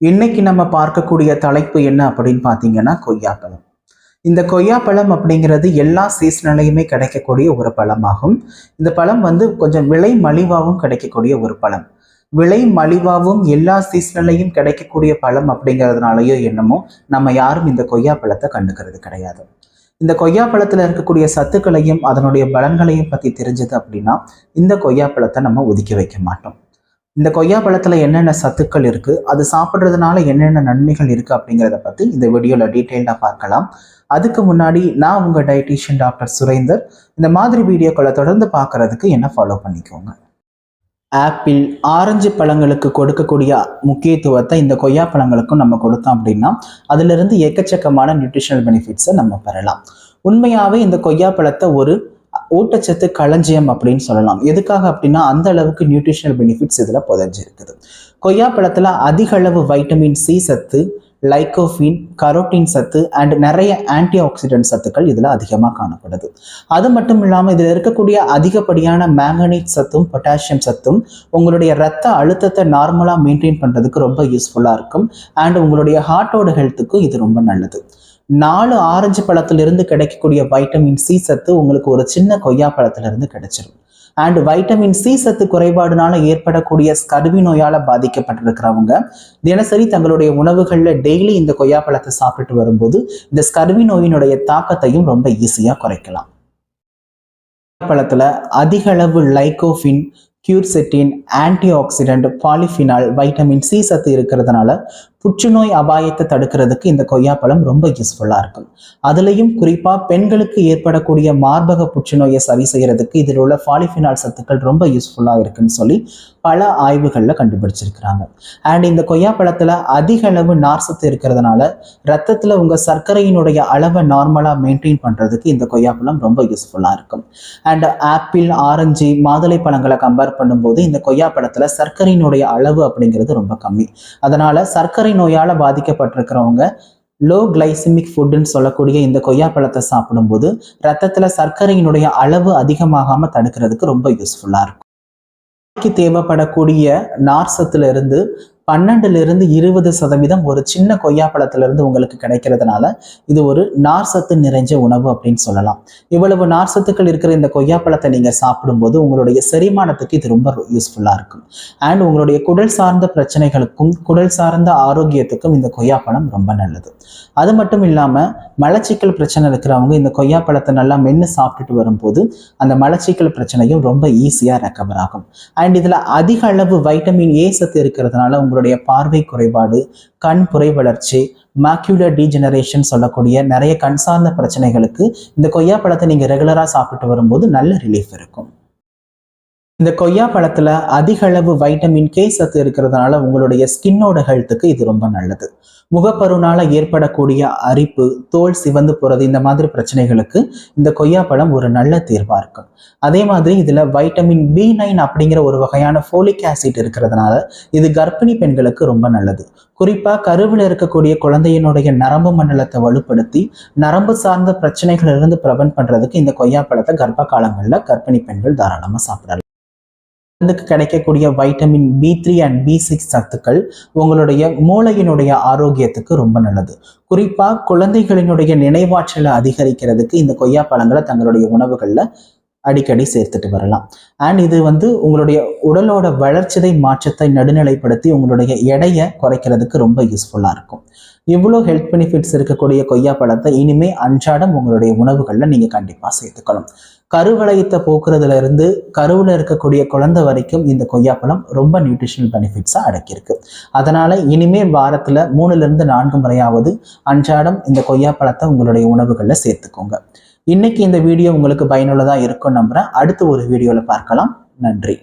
இன்னைக்கு நம்ம பார்க்கக்கூடிய தலைப்பு என்ன அப்படின்னு பார்த்தீங்கன்னா கொய்யாப்பழம். இந்த கொய்யாப்பழம் அப்படிங்கிறது எல்லா சீசன்லையுமே கிடைக்கக்கூடிய ஒரு பழமாகும். இந்த பழம் வந்து கொஞ்சம் விலை மலிவாகவும் கிடைக்கக்கூடிய ஒரு பழம். விலை மலிவாகவும் எல்லா சீசன்லையும் கிடைக்கக்கூடிய பழம் அப்படிங்கிறதுனாலயோ என்னமோ நம்ம யாரும் இந்த கொய்யாப்பழத்தை கண்டுக்கிறது கிடையாது. இந்த கொய்யாப்பழத்தில் இருக்கக்கூடிய சத்துக்களையும் அதனுடைய பலன்களையும் பற்றி தெரிஞ்சது அப்படின்னா இந்த கொய்யாப்பழத்தை நம்ம ஒதுக்கி வைக்க மாட்டோம். இந்த கொய்யாப்பழத்தில் என்னென்ன சத்துக்கள் இருக்குது அது சாப்பிட்றதுனால என்னென்ன நன்மைகள் இருக்குது அப்படிங்கிறத பற்றி இந்த வீடியோவில் டீட்டெயில்டாக பார்க்கலாம். அதுக்கு முன்னாடி நான் உங்கள் டயட்டீஷியன் டாக்டர் சுரேந்தர். இந்த மாதிரி வீடியோக்களை தொடர்ந்து பார்க்கறதுக்கு என்ன ஃபாலோ பண்ணிக்கோங்க. ஆப்பிள் ஆரஞ்சு பழங்களுக்கு கொடுக்கக்கூடிய முக்கியத்துவத்தை இந்த கொய்யா பழங்களுக்கும் நம்ம கொடுத்தோம் அப்படின்னா அதிலிருந்து எக்கச்சக்கமான நியூட்ரிஷனல் பெனிஃபிட்ஸை நம்ம பெறலாம். உண்மையாகவே இந்த கொய்யா பழத்தை ஒரு ஊட்டச்சத்து களஞ்சியம் அப்படின்னு சொல்லலாம். எதுக்காக அப்படின்னா அந்த அளவுக்கு நியூட்ரிஷனல் பெனிஃபிட்ஸ் இதில் புதஞ்சிருக்குது. கொய்யா பழத்தில் அதிக அளவு வைட்டமின் சி சத்து லைகோஃபின் கரோட்டின் சத்து அண்ட் நிறைய ஆன்டி ஆக்சிடென்ட் சத்துக்கள் இதில் அதிகமாக காணப்படுது. அது மட்டும் இல்லாமல் இதில் இருக்கக்கூடிய அதிகப்படியான மேங்கனீட் சத்தும் பொட்டாசியம் சத்தும் உங்களுடைய ரத்த அழுத்தத்தை நார்மலாக மெயின்டைன் பண்ணுறதுக்கு ரொம்ப யூஸ்ஃபுல்லாக இருக்கும். அண்ட் உங்களுடைய ஹார்ட்டோட ஹெல்த்துக்கும் இது ரொம்ப நல்லது. நாலு ஆரஞ்சு பழத்திலிருந்து கிடைக்கக்கூடிய வைட்டமின் சி சத்து உங்களுக்கு ஒரு சின்ன கொய்யா பழத்திலிருந்து கிடைச்சிரும். அண்ட் வைட்டமின் சி சத்து குறைபாடுனால ஏற்படக்கூடிய ஸ்கர்வி நோயால் பாதிக்கப்பட்டிருக்கிறவங்க தினசரி தங்களுடைய உணவுகளில் டெய்லி இந்த கொய்யா பழத்தை சாப்பிட்டுட்டு வரும்போது இந்த ஸ்கர்வி நோயினுடைய தாக்கத்தையும் ரொம்ப ஈஸியாக குறைக்கலாம். பழத்தில் அதிக அளவு lycopene quercetin antioxidant polyphenol vitamin C சத்து இருக்கிறதுனால புற்றுநோய் அபாயத்தை தடுக்கிறதுக்கு இந்த கொய்யாப்பழம் ரொம்ப யூஸ்ஃபுல்லாக இருக்கும். அதுலேயும் குறிப்பாக பெண்களுக்கு ஏற்படக்கூடிய மார்பக புற்றுநோயை சரி செய்கிறதுக்கு இதில் உள்ள பாலிஃபினால் சத்துக்கள் ரொம்ப யூஸ்ஃபுல்லாக இருக்குன்னு சொல்லி பல ஆய்வுகளில் கண்டுபிடிச்சிருக்கிறாங்க. அண்ட் இந்த கொய்யாப்பழத்தில் அதிக அளவு நார் சத்து இருக்கிறதுனால ரத்தத்தில் உங்கள் சர்க்கரையினுடைய அளவை நார்மலாக மெயின்டைன் பண்ணுறதுக்கு இந்த கொய்யாப்பழம் ரொம்ப யூஸ்ஃபுல்லாக இருக்கும். அண்ட் ஆப்பிள் ஆரஞ்சு மாதுளை பழங்களை கம்பேர் பண்ணும்போது இந்த கொய்யாப்பழத்தில் சர்க்கரையினுடைய அளவு அப்படிங்கிறது ரொம்ப கம்மி. அதனால் சர்க்கரை சர்க்கரை நோயால் பாதிக்கப்பட்டிருக்கிறவங்க லோ கிளைசிமிக் ஃபுட்டுன்னு சொல்லக்கூடிய இந்த கொய்யா பழத்தை சாப்பிடும்போது ரத்தத்தில் சர்க்கரையினுடைய அளவு அதிகமாகாமல் தடுக்கிறதுக்கு ரொம்ப யூஸ்ஃபுல்லாக இருக்கும். தேவைப்படக்கூடிய நார் சத்துல இருந்து பன்னெண்டுலேருந்து இருபது சதவீதம் ஒரு சின்ன கொய்யாப்பழத்திலிருந்து உங்களுக்கு கிடைக்கிறதுனால இது ஒரு நார் சத்து நிறைஞ்ச உணவு அப்படின்னு சொல்லலாம். இவ்வளவு நார் சத்துக்கள் இருக்கிற இந்த கொய்யாப்பழத்தை நீங்கள் சாப்பிடும்போது உங்களுடைய செரிமானத்துக்கு இது ரொம்ப யூஸ்ஃபுல்லாக இருக்கும். அண்ட் உங்களுடைய குடல் சார்ந்த பிரச்சனைகளுக்கும் குடல் சார்ந்த ஆரோக்கியத்துக்கும் இந்த கொய்யாப்பழம் ரொம்ப நல்லது. அது மட்டும் இல்லாமல் மலச்சிக்கல் பிரச்சனை இருக்கிறவங்க இந்த கொய்யாப்பழத்தை நல்லா மென்று சாப்பிட்டுட்டு வரும்போது அந்த மலச்சிக்கல் பிரச்சனையும் ரொம்ப ஈஸியாக ரெக்கவர் ஆகும். அண்ட் இதில் அதிக அளவு வைட்டமின் ஏ சத்து இருக்கிறதுனால உங்களுக்கு உங்களுடைய பார்வை குறைபாடு கண் புரை வளர்ச்சி மேக்யூலர் டீஜெனரேஷன் சொல்லக்கூடிய நிறைய கண் சார்ந்த பிரச்சனைகளுக்கு இந்த கொய்யா பழத்தை நீங்கள் ரெகுலராக சாப்பிட்டு வரும்போது நல்ல ரிலீஃப் இருக்கும். இந்த கொய்யா பழத்தில் அதிக அளவு வைட்டமின் கே சத்து இருக்கிறதுனால உங்களுடைய ஸ்கின்னோட ஹெல்த்துக்கு இது ரொம்ப நல்லது. முகப்பருனால ஏற்படக்கூடிய அரிப்பு தோல் சிவந்து போகிறது இந்த மாதிரி பிரச்சனைகளுக்கு இந்த கொய்யாப்பழம் ஒரு நல்ல தீர்வாக இருக்கும் அதே மாதிரி இதில் வைட்டமின் பி நைன் அப்படிங்கிற ஒரு வகையான ஃபோலிக் ஆசிட் இருக்கிறதுனால இது கர்ப்பிணி பெண்களுக்கு ரொம்ப நல்லது. குறிப்பாக கருவில் இருக்கக்கூடிய குழந்தையினுடைய நரம்பு மண்டலத்தை வலுப்படுத்தி நரம்பு சார்ந்த பிரச்சனைகளிலிருந்து ப்ரிவென்ட் பண்ணுறதுக்கு இந்த கொய்யாப்பழத்தை கர்ப்ப காலங்களில் கர்ப்பிணி பெண்கள் தாராளமாக சாப்பிடலாம். மருந்துக்கு கிடைக்கக்கூடிய vitamin B three and B six சத்துக்கள் உங்களுடைய மூளையினுடைய ஆரோக்கியத்துக்கு ரொம்ப நல்லது. குறிப்பாக குழந்தைகளினுடைய நினைவாற்றலை அதிகரிக்கிறதுக்கு இந்த கொய்யா பழங்களை தங்களுடைய உணவுகளில் அடிக்கடி சேர்த்துட்டு வரலாம். அண்ட் இது வந்து உங்களுடைய உடலோட வளர்ச்சிதை மாற்றத்தை நடுநிலைப்படுத்தி உங்களுடைய எடையை குறைக்கிறதுக்கு ரொம்ப யூஸ்ஃபுல்லாக இருக்கும். இவ்வளோ ஹெல்த் பெனிஃபிட்ஸ் இருக்கக்கூடிய கொய்யா பழத்தை இனிமே அன்றாடம் உங்களுடைய உணவுகளில் நீங்கள் கண்டிப்பாக சேர்த்துக்கணும். கருவளையத்தை போக்குறதுல இருந்து கருவில் இருக்கக்கூடிய குழந்தை வரைக்கும் இந்த கொய்யாப்பழம் ரொம்ப நியூட்ரிஷனல் பெனிஃபிட்ஸாக அடக்கியிருக்கு. அதனால இனிமேல் வாரத்தில் மூணுலேருந்து நான்கு முறையாவது அன்றாடம் இந்த கொய்யாப்பழத்தை உங்களுடைய உணவுகளில் சேர்த்துக்கோங்க. இன்னைக்கு இந்த வீடியோ உங்களுக்கு பயனுள்ளதாக இருக்கும் நம்புறேன். அடுத்து ஒரு வீடியோவில் பார்க்கலாம். நன்றி.